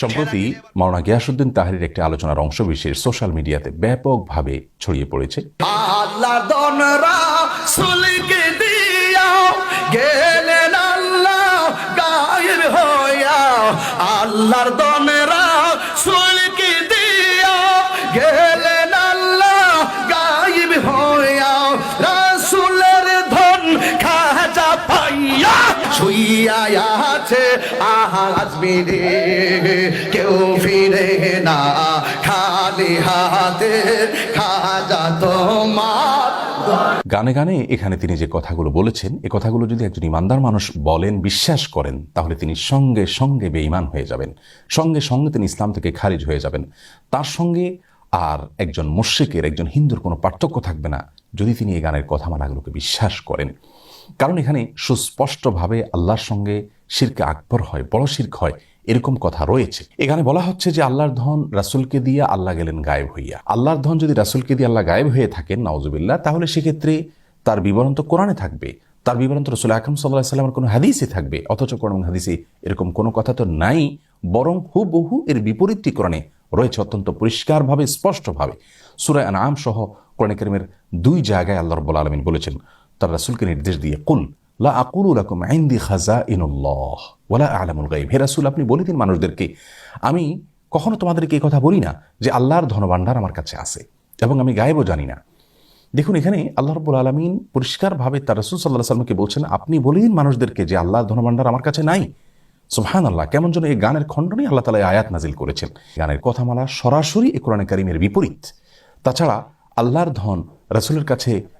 সম্প্রতি মাওনা গিয়াসুদ্দিন তাহারির একটি আলোচনার অংশ বিশেষ সোশ্যাল মিডিয়াতে ব্যাপকভাবে ছড়িয়ে পড়েছে। শুইয়া কেউ ফিরে না। খালি হাতে খাজা তোমার গানে গানে এখানে তিনি যে কথাগুলো বলেছেন, এ কথাগুলো যদি একজন ইমানদার মানুষ বলেন, বিশ্বাস করেন, তাহলে তিনি সঙ্গে সঙ্গে বেঈমান হয়ে যাবেন। সঙ্গে সঙ্গে তিনি ইসলাম থেকে খারিজ হয়ে যাবেন। তার সঙ্গে আর একজন মুশ্রিকের, একজন হিন্দুর কোনো পার্থক্য থাকবে না, যদি তিনি এই গানের কথামালাগুলোকে বিশ্বাস করেন। কারণ এখানে সুস্পষ্টভাবে আল্লাহর সঙ্গে শিরকে আকবর হয়, বড় শির্ক হয়, এরকম কথা রয়েছে। এখানে বলা হচ্ছে যে আল্লাহর ধন রাসুলকে দিয়ে আল্লাহ গেলেন গায়েব হইয়া। আল্লাহর ধন যদি রাসুলকে দিয়ে আল্লাহ গায়েব হয়ে থাকেন নওজুবিল্লাহ তাহলে সেক্ষেত্রে তার বিবরণ তো কোরআনে থাকবে। তার বিবরণ তো রসুল আকরম সাল্লাহ সাল্লামের কোনো হাদিসে থাকবে। অথচ কোরআন হাদিসে এরকম কোনো কথা তো নাই, বরং হুবহু এর বিপরীতটি কোরআনে রয়েছে অত্যন্ত পরিষ্কারভাবে, স্পষ্টভাবে। সুরায় আনাম সহ কোরআন করিমের দুই জায়গায় আল্লাহ রব্বুল আলমিন বলেছেন, তার রাসুলকে নির্দেশ দিয়ে, কুল লা আকুলু লাকুম আইন্দি খাজা ইনুল্লাহ ওয়ালা আলামুল গাইব হে রাসুল, আপনি বলে দিন মানুষদেরকে, আমি কখনো তোমাদেরকে এই কথা বলি না যে আল্লাহর ধনভাণ্ডার আমার কাছে আছে এবং আমি গায়েবও জানি না। দেখুন, এখানে আল্লাহ রব্বুল আলমিন পরিষ্কারভাবে তার রসুল সাল্লাহ সাল্লামকে বলছেন, আপনি বলে দিন মানুষদেরকে যে আল্লাহর ধনভাণ্ডার আমার কাছে নাই। সুবহান আল্লাহ কেমন যেন এই গানের খণ্ডনেই আল্লাহ তালা আয়াত নাজিল করেছেন। গানের কথামালা সরাসরি এ কোরআনে কারিমের বিপরীত। তাছাড়া আল্লাহর ধন রাসুলের কাছে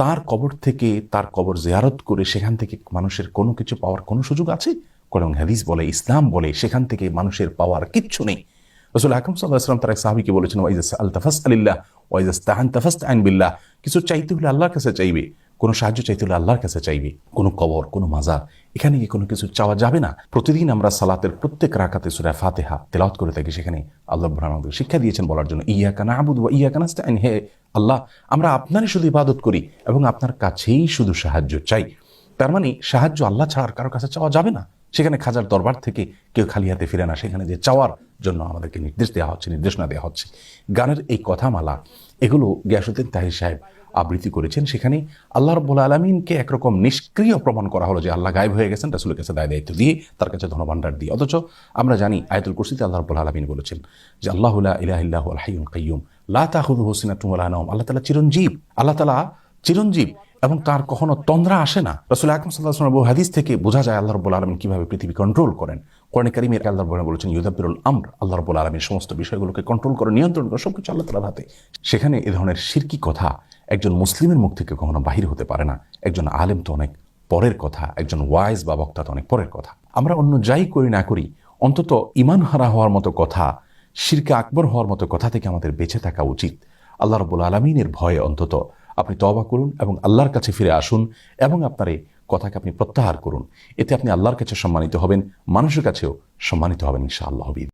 তার কবর থেকে তার কবর জেয়ারত করে সেখান থেকে মানুষের কোনো কিছু পাওয়ার কোনো সুযোগ আছে? কোরআন হাদিস বলে, ইসলাম বলে, সেখান থেকে মানুষের পাওয়ার কিচ্ছু নেই। রসুল আকরম সাল্লাহাম তার এক সাহাবিকে বলেছেন ওয়াইজ আল তাফাস আলিল্লাহ ওয়াইজাস তাহান তাফাস আইন বিল্লাহ। কিছু চাইতে হলে আল্লাহর কাছে চাইবে। কোনো সাহায্য চাইতে হলে আল্লাহর কাছে চাইবে, কোনো কবর, কোনো মাজার, এখানে গিয়ে কোনো কিছু চাওয়া যাবে না। প্রতিদিন আমরা সালাতের প্রত্যেক রাখাতে সুরা ফাতেহা তেলাওয়াত করে থাকি, সেখানে আল্লাহ রব্বুল আমাদের শিক্ষা দিয়েছেন বলার জন্য ইয়া কানা আবুদ বা ইয়া কানা আস্তাইন হে আল্লাহ, আমরা আপনারই শুধু ইবাদত করি এবং আপনার কাছেই শুধু সাহায্য চাই। তার মানে সাহায্য আল্লাহ ছাড়া আর কারও কাছে চাওয়া যাবে না। সেখানে খাজার দরবার থেকে কেউ খালি হাতে ফিরে না। সেখানে যে চাওয়ার জন্য আমাদেরকে নির্দেশ দেওয়া হচ্ছে, নির্দেশনা দেওয়া হচ্ছে। গানের এই কথামালা, এগুলো গিয়াসুদ্দিন তাহির সাহেব আবৃত্তি করেছেন। সেখানে আল্লাহ রব্বুল আলমিনকে একরকম নিষ্ক্রিয় প্রমাণ করা হলো যে আল্লাহ গায়েব হয়ে গেছেন, রাসুলের কাছে দায় দায়িত্ব দিয়ে তার কাছে ধনভাণ্ডার দিয়ে। অথচ আমরা জানি আয়তুল কুরসিতে আল্লাহ রব্বুল আলমিন বলেছেন যে, আল্লাহ ইলাহিল্লাহ আলহাইম কাইয়ুম, লা হোসিনা তুমুল আনম আল্লাহ তালা চিরঞ্জীব, আল্লাহ তালা চিরঞ্জীব এবং তার কখনো তন্দ্রা আসে না। রসুল আকরম সাল্লাহ বহু হাদিস থেকে বোঝা যায় আল্লাহ রব্বুল আলমিন কীভাবে পৃথিবী কন্ট্রোল করেন। কোরআন কারিমের আল্লাহ রব্বুল বলেছেন ইউদাবিরুল আমর আল্লাহ রব্বুল আলমীর সমস্ত বিষয়গুলোকে কন্ট্রোল করে, নিয়ন্ত্রণ করে সব কিছু আল্লাহ তালার হাতে। সেখানে এ ধরনের শিরকি কথা একজন মুসলিমের মুখ থেকে কখনো বাহির হতে পারে না। একজন আলেম তো অনেক পরের কথা, একজন ওয়াইজ বা বক্তা তো অনেক পরের কথা। আমরা অন্য যাই করি না করি, অন্তত ইমান হারা হওয়ার মতো কথা শিরকে আকবর হওয়ার মতো কথা থেকে আমাদের বেঁচে থাকা উচিত। আল্লাহ রব্বুল আলমিনের ভয়ে অন্তত আপনি তবা করুন এবং আল্লাহর কাছে ফিরে আসুন এবং আপনার এই কথাকে আপনি প্রত্যাহার করুন। এতে আপনি আল্লাহর কাছে সম্মানিত হবেন, মানুষের কাছেও সম্মানিত হবেন ইনশাআল্লাহ।